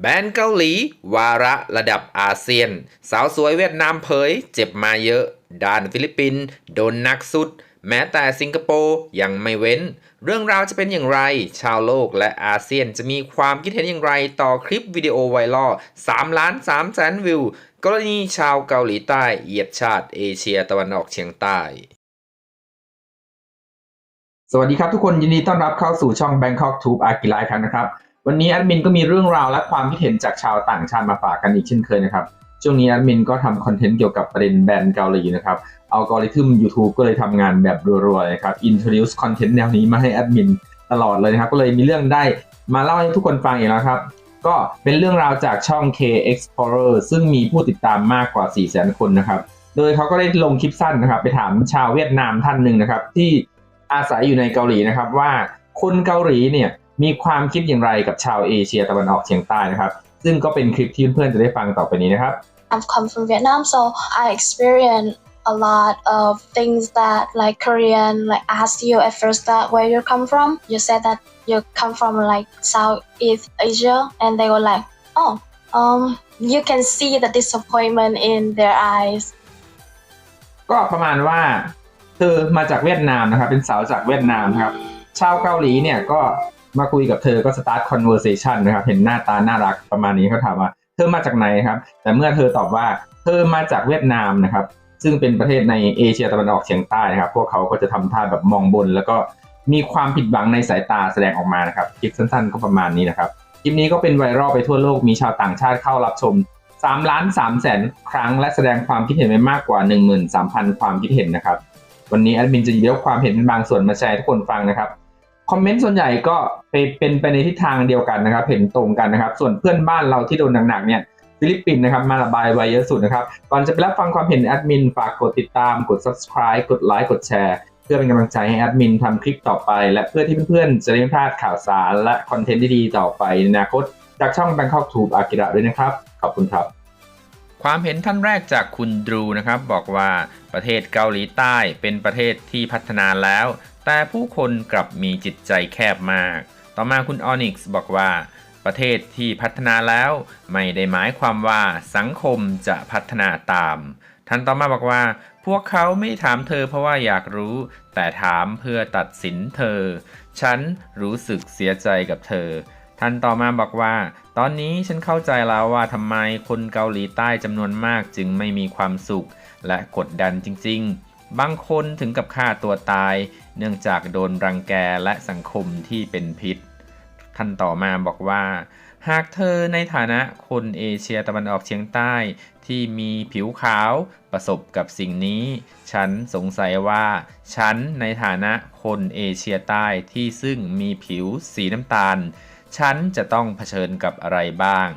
แบนด์เกาหลี วาระระดับอาเซียน สาวสวยเวียดนามเผย เจ็บมาเยอะ ด้านฟิลิปปินส์โดนหนักสุด แม้แต่สิงคโปร์ยังไม่เว้น เรื่องราวจะเป็นอย่างไร ชาวโลกและอาเซียนจะมีความคิดเห็นอย่างไรต่อคลิปวิดีโอไวรัล3ล้าน3แสนวิว กรณีชาวเกาหลีใต้เหยียดชาติเอเชียตะวันออกเฉียงใต้สวัสดีครับทุกคนยินดีต้อนรับเข้าสู่ช่อง Bangkok Tube อากิไลฟ์ครับนะครับ วันนี้แอดมินก็มีเรื่องราวและความคิดเห็นจากชาวต่างชาติมาฝากกันอีกเช่นเคยนะครับ ช่วงนี้แอดมินก็ทำคอนเทนต์เกี่ยวกับประเด็นแบรนด์เกาหลีนะครับอัลกอริทึม YouTube ก็เลยทำงานแบบรัวๆเลยครับ introduce คอนเทนต์แนวนี้มาให้แอดมินตลอดเลยนะครับ ก็เลยมีเรื่องได้มาเล่าให้ทุกคนฟังอีกแล้วครับ ก็เป็นเรื่องราวจากช่อง K Explorer ซึ่งมีผู้ติดตามมากกว่า 400,000 คนนะครับ โดยเขาก็ได้ลงคลิปสั้นนะครับ ไปถามชาวเวียดนามท่านหนึ่งนะครับ ที่อาศัยอยู่ในเกาหลีนะครับว่าคนเกาหลีเนี่ย มีความคิดอย่างไรกับชาวเอเชียตะวันออกเฉียงใต้นะครับ ซึ่งก็เป็นคลิปที่เพื่อนๆจะได้ฟังต่อไปนี้นะครับ I'm come from Vietnam, so I experience a lot of things that like Korean like asked you at first that where you come from. You said that you come from like Southeast Asia, and they were like, oh, um, you can see the disappointment in their eyes. ก็ประมาณว่าเธอมาจากเวียดนามนะครับ เป็นสาวจากเวียดนามนะครับ ชาวเกาหลีเนี่ยก็ มาคุยกับเธอก็ start conversation นะครับเห็นหน้าตาน่ารักประมาณนี้เขาถามว่าเธอมาจากไหนครับ แต่เมื่อเธอตอบว่าเธอมาจากเวียดนามนะครับ ซึ่งเป็นประเทศในเอเชียตะวันออกเฉียงใต้นะครับ พวกเขาก็จะทำท่าแบบมองบน แล้วก็มีความผิดหวังในสายตาแสดงออกมานะครับคลิปสั้นๆ ก็ประมาณนี้นะครับคลิปนี้ก็เป็นไวรัลไปทั่วโลกมีชาวต่างชาติเข้ารับชม3ล้าน3แสนครั้งและแสดงความคิดเห็นไปมากกว่า 13,000 ความคิดเห็นนะครับ วันนี้แอดมินจะหยิบยกความเห็นเป็นบางส่วนมาแชร์ให้ทุกคนฟังนะครับ คอมเมนต์ส่วนใหญ่ก็ไปเป็นไปในทิศทางเดียวกันนะครับ เห็นตรงกันนะครับ ส่วนเพื่อนบ้านเราที่โดนหนักๆเนี่ยฟิลิปปินส์นะครับมาระบายไว้เยอะสุดนะครับ ก่อนจะไปรับฟังความเห็นแอดมินฝากกดติดตามกด subscribe กดไลค์กดแชร์ เพื่อเป็นกำลังใจให้แอดมินทำคลิปต่อไป และเพื่อที่เพื่อนๆจะได้ไม่พลาดข่าวสารและคอนเทนต์ดีๆต่อไปในอนาคต จากช่อง Bangkok Tube อากิระด้วยนะครับ ขอบคุณครับ ความเห็นท่านแรกจากคุณดรูนะครับ บอกว่าประเทศเกาหลีใต้เป็นประเทศที่พัฒนาแล้ว แต่ผู้คนกลับมีจิตใจแคบมาก ต่อมาคุณออนิกส์บอกว่า ประเทศที่พัฒนาแล้ว ไม่ได้หมายความว่าสังคมจะพัฒนาตาม ท่านต่อมาบอกว่า พวกเขาไม่ถามเธอเพราะว่าอยากรู้ แต่ถามเพื่อตัดสินเธอ ฉันรู้สึกเสียใจกับเธอท่านต่อมาบอกว่า ตอนนี้ฉันเข้าใจแล้วว่าทำไมคนเกาหลีใต้จำนวนมากจึงไม่มีความสุข และกดดันจริง ๆ บางคนถึงกับฆ่าตัวตาย เนื่องจากโดนรังแกและสังคมที่เป็นพิษท่านต่อมาบอกว่า หากเธอในฐานะคนเอเชียตะวันออกเฉียงใต้ที่มีผิวขาวประสบกับสิ่งนี้ ฉันสงสัยว่า ฉันในฐานะคนเอเชียใต้ที่ซึ่งมีผิวสีน้ำตาล ฉันจะต้องเผชิญกับอะไรบ้าง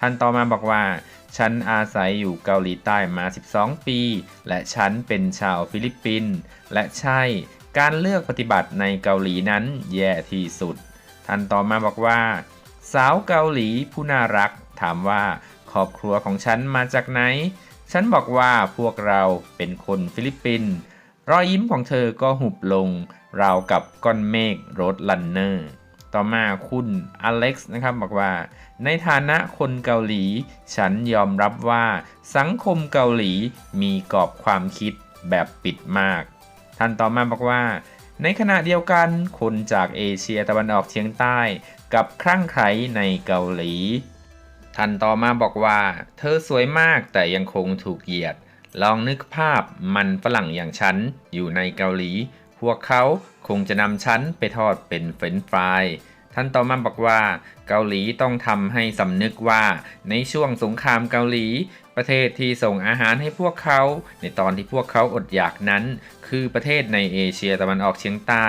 ท่านต่อมาบอกว่า ฉันอาศัยอยู่เกาหลีใต้มา 12 ปี และฉันเป็นชาวฟิลิปปินส์และใช่ การเลือกปฏิบัติในเกาหลีนั้นแย่ที่สุด ท่านต่อมาบอกว่า สาวเกาหลีผู้น่ารัก ถามว่าครอบครัวของฉันมาจากไหน ฉันบอกว่าพวกเราเป็นคนฟิลิปปินส์รอยยิ้มของเธอก็หุบลง ราวกับก้อนเมฆรถลันเนอร์ ต่อมาคุณอเล็กซ์นะครับบอกว่า ในฐานะคนเกาหลี ฉันยอมรับว่าสังคมเกาหลีมีกรอบความคิดแบบปิดมาก ท่านต่อมาบอกว่า ในขณะเดียวกันคนจากเอเชียตะวันออกเฉียงใต้กับครั่งไคล้ในเกาหลี ท่านต่อมาบอกว่า เธอสวยมากแต่ยังคงถูกเหยียด ลองนึกภาพมันฝรั่งอย่างฉันอยู่ในเกาหลี พวกเขาคงจะนำฉันไปทอดเป็นเฟรนฟรายท่านต่อมาบอกว่า เกาหลีต้องทำให้สำนึกว่าในช่วงสงครามเกาหลี ประเทศที่ส่งอาหารให้พวกเขา ในตอนที่พวกเขาอดอยากนั้น คือประเทศในเอเชียตะวันออกเฉียงใต้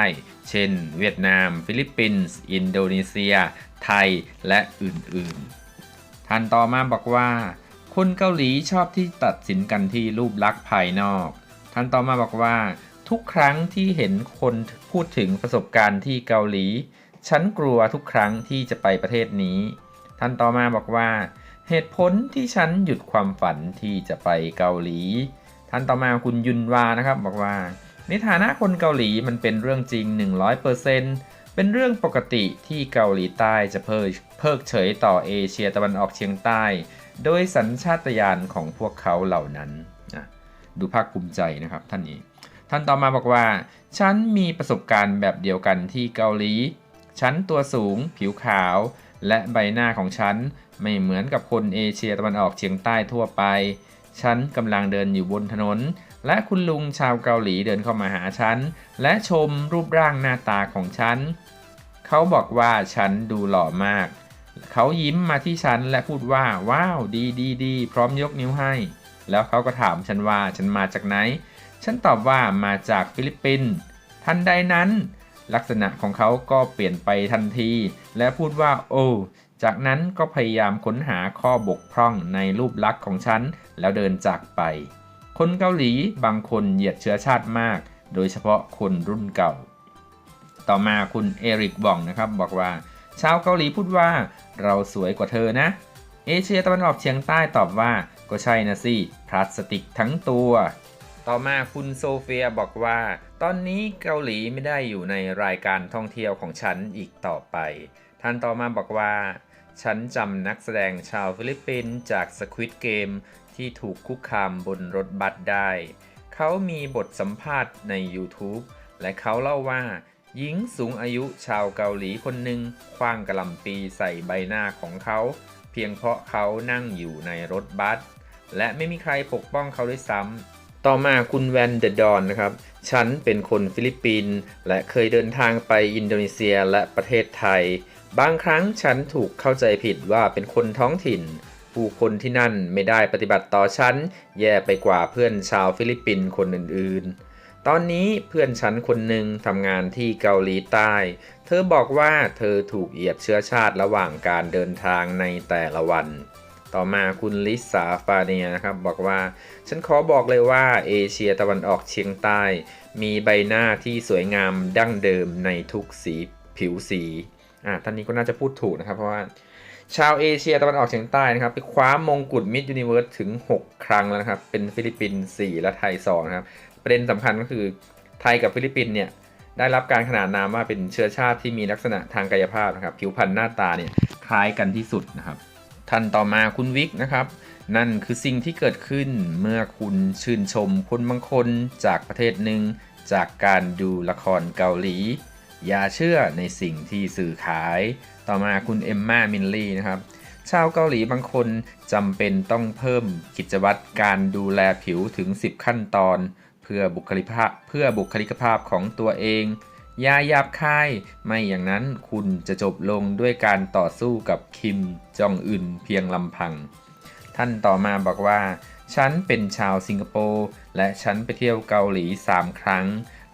เช่น เวียดนาม ฟิลิปปินส์ อินโดนีเซีย ไทย และอื่นๆ ท่านต่อมาบอกว่า คนเกาหลีชอบที่ตัดสินกันที่รูปลักษณ์ภายนอก ท่านต่อมาบอกว่า ทุกครั้งที่เห็นคนพูดถึงประสบการณ์ที่เกาหลี ฉันกลัวทุกครั้งที่จะไปประเทศนี้ ท่านต่อมาบอกว่า เหตุผลที่ฉันหยุดความฝันที่จะไปเกาหลี ท่านต่อมาคุณยุนวานะครับบอกว่า ในฐานะคนเกาหลีมันเป็นเรื่องจริง 100%ผเป็นเรื่องปกติที่เกาหลีใต้จะเพิกเพิกเฉยต่อเอเชียตะวันออกเฉียงใต้ โดยสัญชาตญาณของพวกเขาเหล่านั้นนะดูภาคภูมิใจนะครับท่านนี้ ท่านต่อมาบอกว่า ฉันมีประสบการณ์แบบเดียวกันที่เกาหลี ฉันตัวสูง ผิวขาว และใบหน้าของฉันไม่เหมือนกับคนเอเชียตะวันออกเฉียงใต้ทั่วไป ฉันกำลังเดินอยู่บนถนน และคุณลุงชาวเกาหลีเดินเข้ามาหาฉัน และชมรูปร่างหน้าตาของฉัน เขาบอกว่าฉันดูหล่อมาก เขายิ้มมาที่ฉันและพูดว่าว้าวดีดีดีพร้อมยกนิ้วให้ แล้วเขาก็ถามฉันว่าฉันมาจากไหน ฉันตอบว่ามาจากฟิลิปปินส์ทันใดนั้น ลักษณะของเขาก็เปลี่ยนไปทันที และพูดว่าโอ้จากนั้นก็พยายามค้นหาข้อบกพร่องในรูปลักษณ์ของฉัน แล้วเดินจากไป คนเกาหลีบางคนเหยียดเชื้อชาติมาก โดยเฉพาะคนรุ่นเก่า ต่อมาคุณเอริกบองนะครับบอกว่า ชาวเกาหลีพูดว่าเราสวยกว่าเธอนะ เอเชียตะวันออกเฉียงใต้ตอบว่า ก็ใช่นะสิพลาสติกทั้งตัว ต่อมาคุณโซเฟียบอกว่า ตอนนี้เกาหลีไม่ได้อยู่ในรายการท่องเที่ยวของฉันอีกต่อไป ท่านต่อมาบอกว่า ฉันจำนักแสดงชาวฟิลิปปินส์จาก Squid Game ที่ถูกคุกคามบนรถบัสได้ เขามีบทสัมภาษณ์ใน YouTube และเขาเล่าว่า หญิงสูงอายุชาวเกาหลีคนหนึ่งคว้างกระลำปีใส่ใบหน้าของเขา เพียงเพราะเขานั่งอยู่ในรถบัสและไม่มีใครปกป้องเขาด้วยซ้ำ ต่อมาคุณแวนเดดอนนะครับ ฉันเป็นคนฟิลิปปินส์และเคยเดินทางไปอินโดนีเซียและประเทศไทย บางครั้งฉันถูกเข้าใจผิดว่าเป็นคนท้องถิ่น ผู้คนที่นั่นไม่ได้ปฏิบัติต่อฉัน แย่ไปกว่าเพื่อนชาวฟิลิปปินส์คนอื่นๆ ตอนนี้เพื่อนฉันคนหนึ่งทำงานที่เกาหลีใต้ เธอบอกว่าเธอถูกเหยียดเชื้อชาติระหว่างการเดินทางในแต่ละวัน ต่อมาคุณลิสาฟาเนียนะครับบอกว่า ฉันขอบอกเลยว่าเอเชียตะวันออกเฉียงใต้ มีใบหน้าที่สวยงามดั้งเดิมในทุกสีผิวสีอ่าท่านนี้ก็น่าจะพูดถูกนะครับเพราะว่าชาวเอเชียตะวันออกเฉียงใต้นะครับไปคว้ามงกุฎมิสยูนิเวิร์สถึง 6 ครั้งแล้วนะครับ เป็นฟิลิปปินส์4และไทย2นะครับ ประเด็นสำคัญก็คือไทยกับฟิลิปปินส์เนี่ยได้รับการขนานนามว่าเป็นเชื้อชาติที่มีลักษณะทางกายภาพนะครับผิวพรรณหน้าตาเนี่ยคล้ายกันที่สุดนะครับ ท่านต่อมาคุณวิกนะครับ นั่นคือสิ่งที่เกิดขึ้นเมื่อคุณชื่นชมคนบางคนจากประเทศหนึ่ง จากการดูละครเกาหลี อย่าเชื่อในสิ่งที่สื่อขาย ต่อมาคุณเอมมามินลี่นะครับชาวเกาหลีบางคนจำเป็นต้องเพิ่มกิจวัตรการดูแลผิวถึง 10 ขั้นตอน เพื่อบุคลิกภาพเพื่อบุคลิกภาพของตัวเอง อย่าหยาบคาย ไม่อย่างนั้นคุณจะจบลงด้วยการต่อสู้กับคิมจองอึนเพียงลำพัง ท่านต่อมาบอกว่า ฉันเป็นชาวสิงคโปร์และฉันไปเที่ยวเกาหลี 3 ครั้ง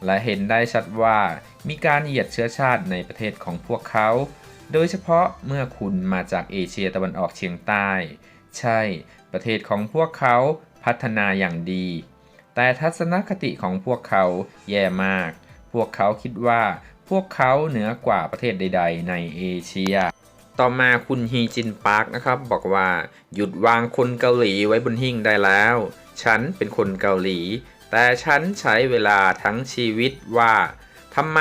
และเห็นได้ชัดว่ามีการเหยียดเชื้อชาติในประเทศของพวกเขา โดยเฉพาะเมื่อคุณมาจากเอเชียตะวันออกเฉียงใต้ ใช่ ประเทศของพวกเขาพัฒนาอย่างดี แต่ทัศนคติของพวกเขาแย่มาก พวกเขาคิดว่าพวกเขาเหนือกว่าประเทศใด ๆ ในเอเชีย ต่อมาคุณฮีจินปาร์กนะครับ บอกว่าหยุดวางคนเกาหลีไว้บนหิ้งได้แล้ว ฉันเป็นคนเกาหลี แต่ฉันใช้เวลาทั้งชีวิตว่าทำไม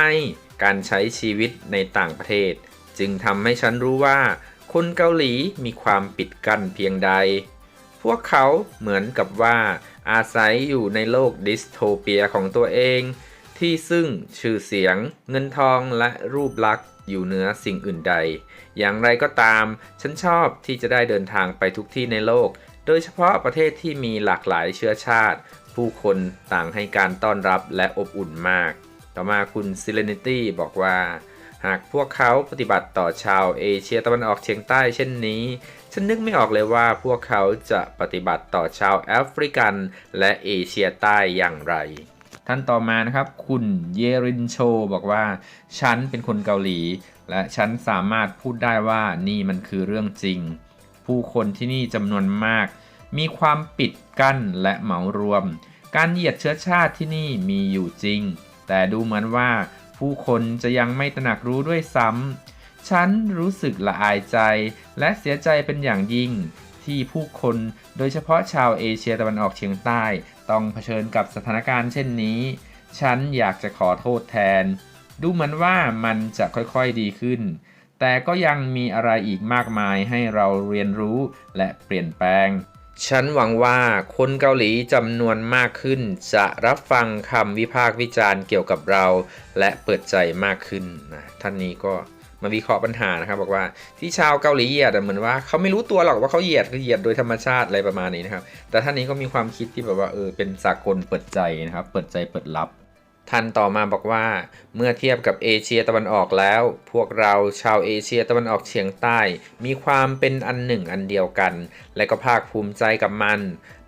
การใช้ชีวิตในต่างประเทศ จึงทำให้ฉันรู้ว่า คนเกาหลีมีความปิดกั้นเพียงใด พวกเขาเหมือนกับว่าอาศัยอยู่ในโลกดิสโทเปียของตัวเอง ที่ซึ่งชื่อเสียง เงินทองและรูปลักษณ์อยู่เหนือสิ่งอื่นใด อย่างไรก็ตาม ฉันชอบที่จะได้เดินทางไปทุกที่ในโลก โดยเฉพาะประเทศที่มีหลากหลายเชื้อชาติ ผู้คนต่างให้การต้อนรับและอบอุ่นมาก ต่อมาคุณ Serenity บอกว่า หากพวกเขาปฏิบัติต่อชาวเอเชียตะวันออกเฉียงใต้เช่นนี้ ฉันนึกไม่ออกเลยว่าพวกเขาจะปฏิบัติต่อชาวแอฟริกัน และเอเชียใต้อย่างไร ท่านต่อมานะครับ คุณเยรินโชบอกว่า ฉันเป็นคนเกาหลี และฉันสามารถพูดได้ว่านี่มันคือเรื่องจริง ผู้คนที่นี่จำนวนมาก มีความปิดกั้นและเหมารวม การเหยียดเชื้อชาติที่นี่มีอยู่จริง แต่ดูเหมือนว่า ผู้คนจะยังไม่ตระหนักรู้ด้วยซ้ำฉันรู้สึกละอายใจ และเสียใจเป็นอย่างยิ่งที่ผู้คนโดยเฉพาะชาวเอเชียตะวันออกเฉียงใต้ต้องเผชิญกับสถานการณ์เช่นนี้ ฉันอยากจะขอโทษแทน ดูเหมือนว่ามันจะค่อยๆดีขึ้น แต่ก็ยังมีอะไรอีกมากมายให้เราเรียนรู้และเปลี่ยนแปลง ฉันหวังว่าคนเกาหลีจำนวนมากขึ้น จะรับฟังคำวิพากษ์วิจารณ์เกี่ยวกับเรา และเปิดใจมากขึ้นนะท่านนี้ก็ มาวิเคราะห์ปัญหานะครับ บอกว่าที่ชาวเกาหลีเหยียดเหมือนว่าเขาไม่รู้ตัวหรอกว่าเขาเหยียดคือเหยียดโดยธรรมชาติอะไรประมาณนี้นะครับ แต่ท่านนี้ก็มีความคิดที่แบบว่าเออเป็นสากลเปิดใจนะครับ เปิดใจเปิดรับท่านต่อมาบอกว่าเมื่อเทียบกับเอเชียตะวันออกแล้ว พวกเราชาวเอเชียตะวันออกเฉียงใต้ มีความเป็นอันหนึ่งอันเดียวกัน และก็ภาคภูมิใจกับมัน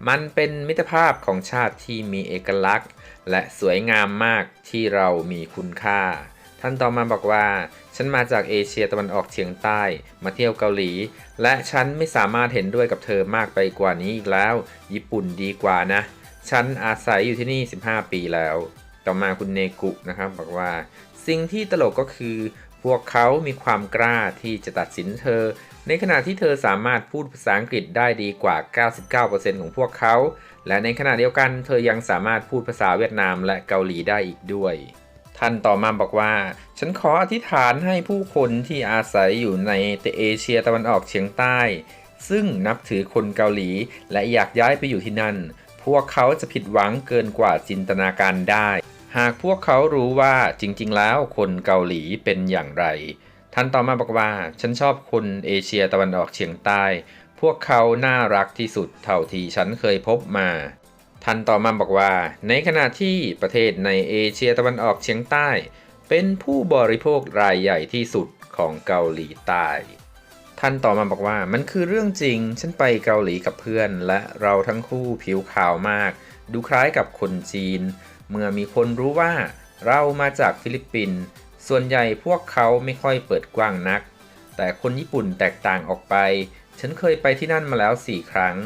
มันเป็นมิตรภาพของชาติที่มีเอกลักษณ์ และสวยงามมากที่เรามีคุณค่า ท่านต่อมาบอกว่า ฉันมาจากเอเชียตะวันออกเฉียงใต้ มาเที่ยวเกาหลี และฉันไม่สามารถเห็นด้วยกับเธอมากไปกว่านี้อีกแล้ว ญี่ปุ่นดีกว่านะ ฉันอาศัยอยู่ที่นี่ 15 ปีแล้ว ต่อมาคุณเนกุนะครับบอกว่า สิ่งที่ตลกก็คือ พวกเขามีความกล้าที่จะตัดสินเธอ ในขณะที่เธอสามารถพูดภาษาอังกฤษได้ดีกว่า 99%ของพวกเขา และในขณะเดียวกัน เธอยังสามารถพูดภาษาเวียดนามและเกาหลีได้อีกด้วย ท่านต่อมาบอกว่า ฉันขออธิษฐานให้ผู้คนที่อาศัยอยู่ในเอเชียตะวันออกเฉียงใต้ ซึ่งนับถือคนเกาหลี และอยากย้ายไปอยู่ที่นั่น พวกเขาจะผิดหวังเกินกว่าจินตนาการได้ หากพวกเขารู้ว่าจริงๆ แล้วคนเกาหลีเป็นอย่างไร ท่านต่อมาบอกว่า ฉันชอบคนเอเชียตะวันออกเฉียงใต้ พวกเขาน่ารักที่สุดเท่าที่ฉันเคยพบมา ท่านต่อมาบอกว่า ในขณะที่ประเทศในเอเชียตะวันออกเฉียงใต้ เป็นผู้บริโภครายใหญ่ที่สุดของเกาหลีใต้ ท่านต่อมาบอกว่ามันคือเรื่องจริง ฉันไปเกาหลีกับเพื่อน และเราทั้งคู่ผิวขาวมาก ดูคล้ายกับคนจีน เมื่อมีคนรู้ว่าเรามาจากฟิลิปปินส์ส่วนใหญ่พวกเขาไม่ค่อยเปิดกว้างนัก แต่คนญี่ปุ่นแตกต่างออกไป ฉันเคยไปที่นั่นมาแล้วสี่ครั้ง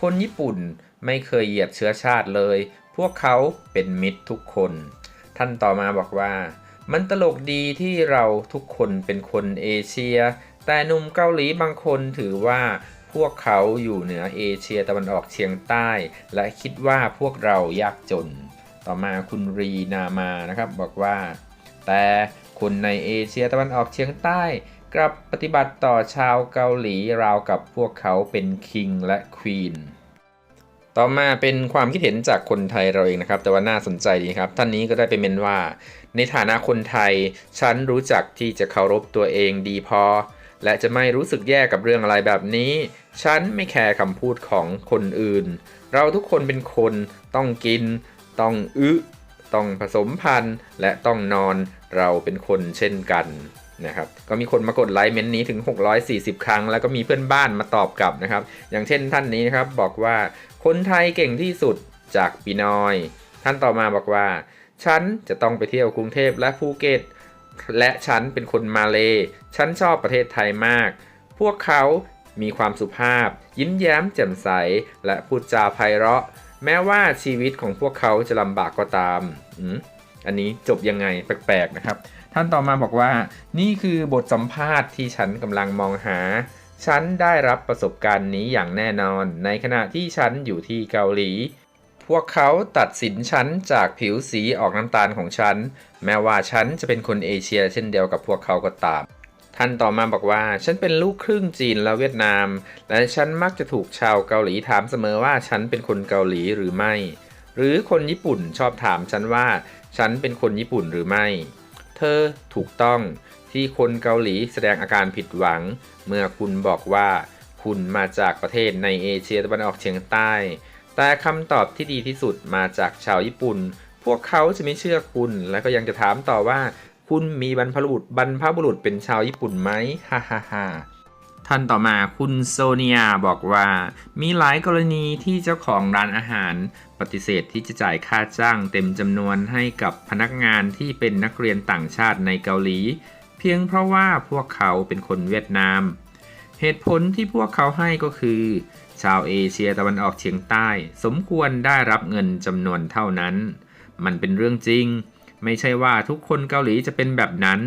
คนญี่ปุ่น ไม่เคยเหยียดเชื้อชาติเลย พวกเขาเป็นมิตรทุกคน ท่านต่อมาบอกว่า มันตลกดีที่เราทุกคนเป็นคนเอเชีย แต่หนุ่มเกาหลีบางคนถือว่าพวกเขาอยู่เหนือเอเชียตะวันออกเฉียงใต้ และคิดว่าพวกเรายากจน ต่อมาคุณรีนามานะครับบอกว่า แต่คนในเอเชียตะวันออกเฉียงใต้กลับปฏิบัติต่อชาวเกาหลีราวกับพวกเขาเป็นคิงและควีน ต่อมาเป็นความคิดเห็นจากคนไทยเราเองนะครับ แต่ว่าน่าสนใจดีครับ ท่านนี้ก็ได้ไปเมนว่า ในฐานะคนไทย ฉันรู้จักที่จะเคารพตัวเองดีพอ และจะไม่รู้สึกแย่กับเรื่องอะไรแบบนี้ ฉันไม่แคร์คำพูดของคนอื่น เราทุกคนเป็นคนต้องกิน ต้องอึต้องผสมพันธุ์ และต้องนอนเราเป็นคนเช่นกันนะครับก็มีคนมากดไลค์เมนต์นี้ถึง 640 ครั้ง แล้วก็มีเพื่อนบ้านมาตอบกลับนะครับ อย่างเช่นท่านนี้นะครับบอกว่า คนไทยเก่งที่สุดจากปีนอย ท่านต่อมาบอกว่า ฉันจะต้องไปเที่ยวกรุงเทพและภูเก็ต และฉันเป็นคนมาเล ฉันชอบประเทศไทยมาก พวกเขามีความสุภาพ ยิ้มแย้มแจ่มใส และพูดจาไพเราะ แม้ว่าชีวิตของพวกเขาจะลำบากก็ตามอืมอันนี้จบยังไงแปลกๆนะครับ ท่านต่อมาบอกว่า นี่คือบทสัมภาษณ์ที่ฉันกำลังมองหา ฉันได้รับประสบการณ์นี้อย่างแน่นอน ในขณะที่ฉันอยู่ที่เกาหลี พวกเขาตัดสินฉันจากผิวสีออกน้ำตาลของฉัน แม้ว่าฉันจะเป็นคนเอเชียเช่นเดียวกับพวกเขาก็ตาม ท่านต่อมาบอกว่า ฉันเป็นลูกครึ่งจีนและเวียดนาม และฉันมักจะถูกชาวเกาหลีถามเสมอว่าฉันเป็นคนเกาหลีหรือไม่ หรือคนญี่ปุ่นชอบถามฉันว่า ฉันเป็นคนญี่ปุ่นหรือไม่ เธอถูกต้องที่คนเกาหลีแสดงอาการผิดหวัง เมื่อคุณบอกว่าคุณมาจากประเทศในเอเชียตะวันออกเฉียงใต้ แต่คำตอบที่ดีที่สุดมาจากชาวญี่ปุ่น พวกเขาจะไม่เชื่อคุณ และก็ยังจะถามต่อว่า คุณมีบรรพบุรุษบรรพบุรุษเป็นชาวญี่ปุ่นไหมฮ่าฮ่าฮ่าท่านต่อมาคุณโซเนียบอกว่า มีหลายกรณีที่เจ้าของร้านอาหาร ปฏิเสธที่จะจ่ายค่าจ้างเต็มจำนวนให้กับพนักงานที่เป็นนักเรียนต่างชาติในเกาหลี เพียงเพราะว่าพวกเขาเป็นคนเวียดนาม เหตุผลที่พวกเขาให้ก็คือ ชาวเอเชียตะวันออกเฉียงใต้ สมควรได้รับเงินจำนวนเท่านั้น มันเป็นเรื่องจริง ไม่ใช่ว่าทุกคนเกาหลีจะเป็นแบบนั้น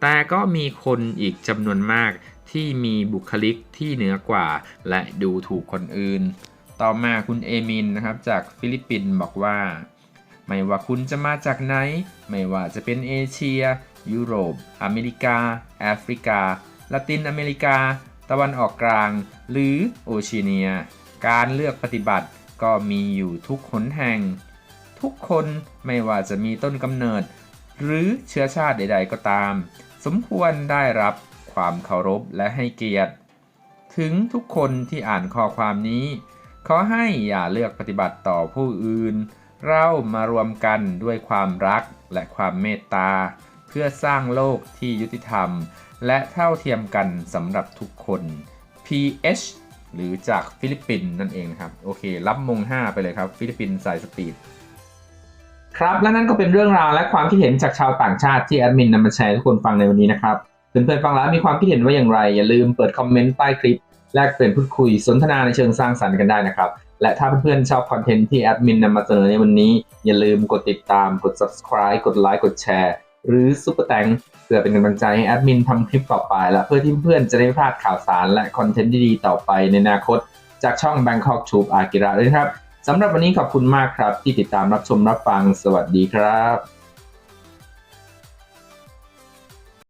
แต่ก็มีคนอีกจำนวนมากที่มีบุคลิกที่เหนือกว่า และดูถูกคนอื่น ต่อมาคุณเอมินนะครับจากฟิลิปปินส์บอกว่า ไม่ว่าคุณจะมาจากไหน ไม่ว่าจะเป็นเอเชีย ยุโรป อเมริกา แอฟริกา ละตินอเมริกา ตะวันออกกลาง หรือโอเชียเนีย การเลือกปฏิบัติก็มีอยู่ทุกหนแห่ง ทุกคนไม่ว่าจะมีต้นกำเนิด หรือเชื้อชาติใด ๆ ก็ตาม สมควรได้รับความเคารพและให้เกียรติ ถึงทุกคนที่อ่านข้อความนี้ ขอให้อย่าเลือกปฏิบัติต่อผู้อื่น เรามารวมกันด้วยความรักและความเมตตา พื่อสร้างโลกที่ยุติธรรม และเท่าเทียมกันสำหรับทุกคน PH หรือจากฟิลิปปินส์นั่นเองนะครับ โอเค รับมง 5 ไปเลยครับ ฟิลิปปินส์สายสปีด ครับและนั่นก็เป็นเรื่องราวและความคิดเห็นจากชาวต่างชาติที่แอดมินนำมาแชร์ให้ทุกคนฟังในวันนี้นะครับ เพื่อนๆฟังแล้วมีความคิดเห็นว่าอย่างไร อย่าลืมเปิดคอมเมนต์ใต้คลิป แลกเปลี่ยนพูดคุยสนทนาในเชิงสร้างสรรค์กันได้นะครับและถ้าเพื่อนๆชอบคอนเทนต์ที่แอดมินนำมาเสนอในวันนี้ อย่าลืมกดติดตามกด subscribe กดไลค์กดแชร์ หรือซุปเปอร์แตงเพื่อเป็นกำลังใจให้แอดมินทำคลิปต่อไปและเพื่อที่เพื่อนจะได้ไม่พลาดข่าวสารและคอนเทนต์ดีๆต่อไปในอนาคต จากช่อง Bangkok Tube อากิระด้วยครับสำหรับวันนี้ขอบคุณมากครับ ที่ติดตามรับชมรับฟังสวัสดีครับ